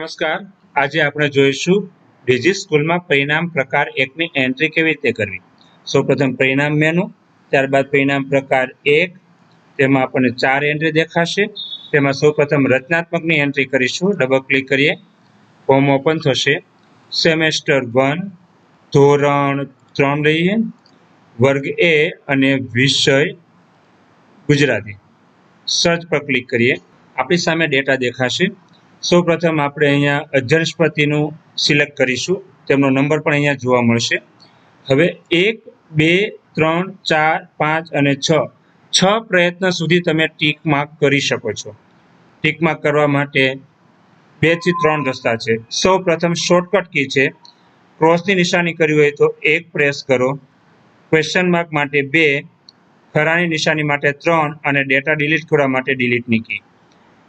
નમસ્કાર. આજે આપણે જોઈશું બીજી સ્કૂલમાં પરિણામ પ્રકાર એકની એન્ટ્રી કેવી રીતે કરવી. સૌપ્રથમ પરિણામ મેનુ, ત્યારબાદ પરિણામ પ્રકાર એક, તેમાં આપણને ચાર એન્ટ્રી દેખાશે. તેમાં સૌપ્રથમ રચનાત્મકની એન્ટ્રી કરીશું. ડબલ ક્લિક કરીએ. ફોર્મ ઓપન થશે. સેમેસ્ટર વન, ધોરણ ત્રણ લઈએ. વર્ગ એ અને વિષય ગુજરાતી. સર્ચ પર ક્લિક કરીએ. આપણી સામે ડેટા દેખાશે. સૌપ્રથમ આપણે અહીંયા અધ્યંશપતિનું સિલેક્ટ કરીશું. તેમનો નંબર પણ અહીંયા જોવા મળશે. હવે એક, બે, ત્રણ, ચાર, પાંચ અને છ. છ પ્રયત્ન સુધી તમે ટીક માર્ક કરી શકો છો. ટીક માર્ક કરવા માટે બેથી ત્રણ રસ્તા છે. સૌ પ્રથમ શોર્ટકટ કી છે. ક્રોસની નિશાની કરવી હોય તો એક પ્રેસ કરો. ક્વેશ્ચન માર્ક માટે બે ખરાની નિશાની માટે ત્રણ અને ડેટા ડિલીટ કરવા માટે ડિલીટની કી.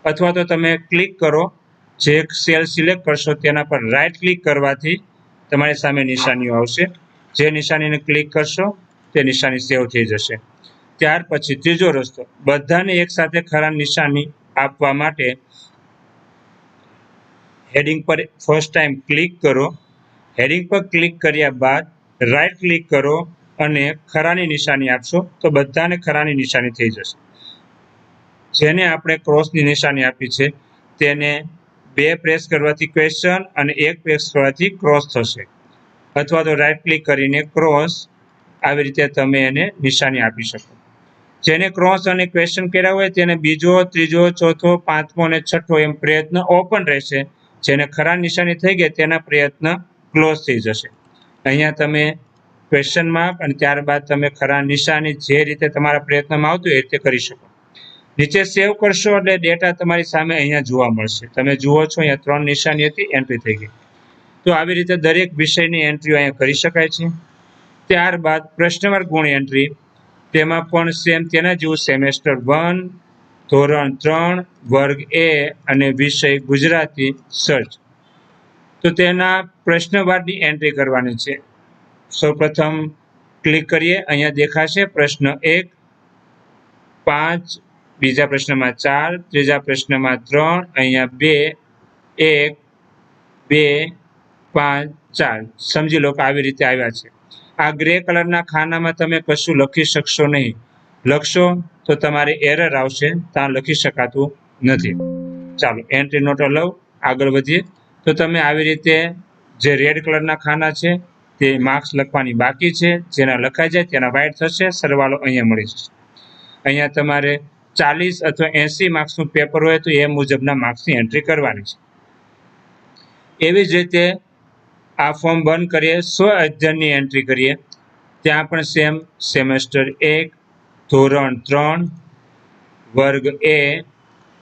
અથવા તો તમે ક્લિક કરો. જે સેલ સિલેક્ટ કરશો તેના પર રાઈટ ક્લિક કરવાથી તમારી સામે નિશાનીઓ આવશે. જે નિશાનીને ક્લિક કરશો, તે નિશાની સેવ થઈ જશે. ત્યાર પછી ત્રીજો રસ્તો, બધાને એકસાથે ખરા નિશાની આપવા માટે હેડિંગ પર ફર્સ્ટ ટાઈમ ક્લિક કરો. હેડિંગ પર ક્લિક કર્યા બાદ રાઈટ ક્લિક કરો અને ખરાની નિશાની આપશો, તો બધાને ખરાની નિશાની થઈ જશે. જેને આપણે ક્રોસની નિશાની આપી છે, તેને બે પ્રેસ કરવાથી ક્વેશ્ચન અને એક પ્રેસ કરવાથી ક્રોસ થશે. અથવા તો રાઇટ ક્લિક કરીને ક્રોસ આવી રીતે તમે એને નિશાની આપી શકો. જેને ક્રોસ અને ક્વેશ્ચન કર્યા હોય તેને બીજો, ત્રીજો, ચોથો, પાંચમો અને છઠ્ઠો એમ પ્રયત્ન ઓપન રહેશે. જેને ખરા નિશાની થઈ ગઈ તેના પ્રયત્ન ક્લોઝ થઈ જશે. અહીંયા તમે ક્વેશ્ચન માર્ક અને ત્યારબાદ તમે ખરા નિશાની જે રીતે તમારા પ્રયત્નમાં આવતું એ રીતે કરી શકો. નીચે સેવ કરશો એટલે ડેટા તમારી સામે અહીંયા જોવા મળશે. તમે જુઓ છો, અહીંયા ત્રણ નિશાની હતી એન્ટ્રી થઈ ગઈ. તો આવી રીતે દરેક વિષયની એન્ટ્રીઓ અહીંયા કરી શકાય છે. ત્યારબાદ પ્રશ્નવાર ગુણ એન્ટ્રી તેમાં પણ સેમ તેના જેવું સેમેસ્ટર વન ધોરણ ત્રણ, વર્ગ એ અને વિષય ગુજરાતી સર્ચ તો તેના પ્રશ્નવારની એન્ટ્રી કરવાની છે. સૌપ્રથમ ક્લિક કરીએ, અહીંયા દેખાશે પ્રશ્ન એક, પાંચ બીજા પ્રશ્નમાં ચાર, ત્રીજા પ્રશ્નમાં ત્રણ, અહીંયા બે, એક, બે, પાંચ, ચાર. સમજી લો કે આવી રીતે આવ્યા છે. આ ગ્રે કલરના ખાનામાં તમે કશું લખી શકશો નહીં. લખશો તો તમારે એરર આવશે, ત્યાં લખી શકાતું નથી. ચાલો એન્ટ્રી નોટ લવ આગળ વધીએ. તો તમે આવી રીતે જે રેડ કલરના ખાના છે, તે માર્ક્સ લખવાની બાકી છે. જેના લખાઈ જાય, તેના વાઇટ થશે. સરવાળો અહીંયા મળી જશે. અહીંયા તમારે ચાલીસ અથવા એંસી માર્ક્સનું પેપર હોય તો એ મુજબના માર્ક્સની એન્ટ્રી કરવાની છે. એવી જ રીતે આ ફોર્મ બંધ કરીએ, સ્વ અધ્યયનની એન્ટ્રી કરીએ, ત્યાં પણ સેમ સેમેસ્ટર એક, ધોરણ ત્રણ, વર્ગ એ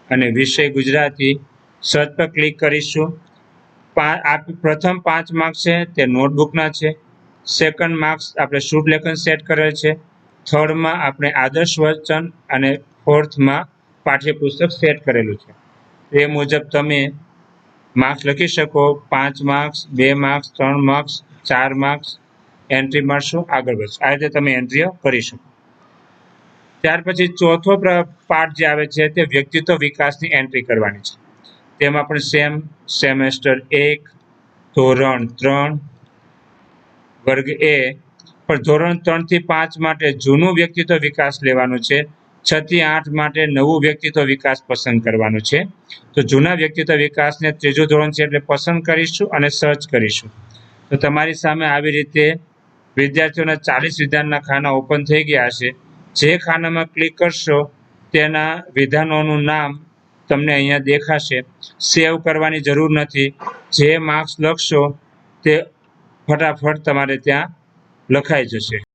અને વિષય ગુજરાતી. સર્ચ પર ક્લિક કરીશું. પ્રથમ પાંચ માર્ક્સ છે, તે નોટબુકના છે. સેકન્ડ માર્ક્સ આપણે શુભ લેખન સેટ કરેલ છે. થર્ડમાં આપણે આદર્શ વચન અને ફોર્થમાં પાઠ્યપુસ્તક સેટ કરેલું છે. એ મુજબ તમે માર્ક્સ લખી શકો, પાંચ માર્ક્સ બે માર્ક્સ ત્રણ માર્ક્સ ચાર માર્ક્સ એન્ટ્રી મળશો આગળ વધશો. આ રીતે તમે એન્ટ્રીઓ કરી શકો. ત્યાર પછી ચોથો પાર્ટ જે આવે છે તે વ્યક્તિત્વ વિકાસની એન્ટ્રી કરવાની છે. તેમાં પણ સેમ સેમેસ્ટર એક, ધોરણ ત્રણ, વર્ગ એ. પણ ધોરણ ત્રણથી પાંચ માટે જૂનું વ્યક્તિત્વ વિકાસ લેવાનું છે. છ થી આઠ માટે નવું વ્યક્તિત્વ વિકાસ પસંદ કરવાનું છે. તો જૂના વ્યક્તિત્વ વિકાસને ત્રીજું ધોરણ છે એટલે પસંદ કરીશું અને સર્ચ કરીશું. તો તમારી સામે આવી રીતે વિદ્યાર્થીઓના ચાલીસ વિધાનના ખાના ઓપન થઈ ગયા છે. જે ખાનામાં ક્લિક કરશો, તેના વિધાનોનું નામ તમને અહીંયા દેખાશે. સેવ કરવાની જરૂર નથી. જે માર્ક્સ લખશો, તે ફટાફટ તમારે ત્યાં લખાઈ જશે.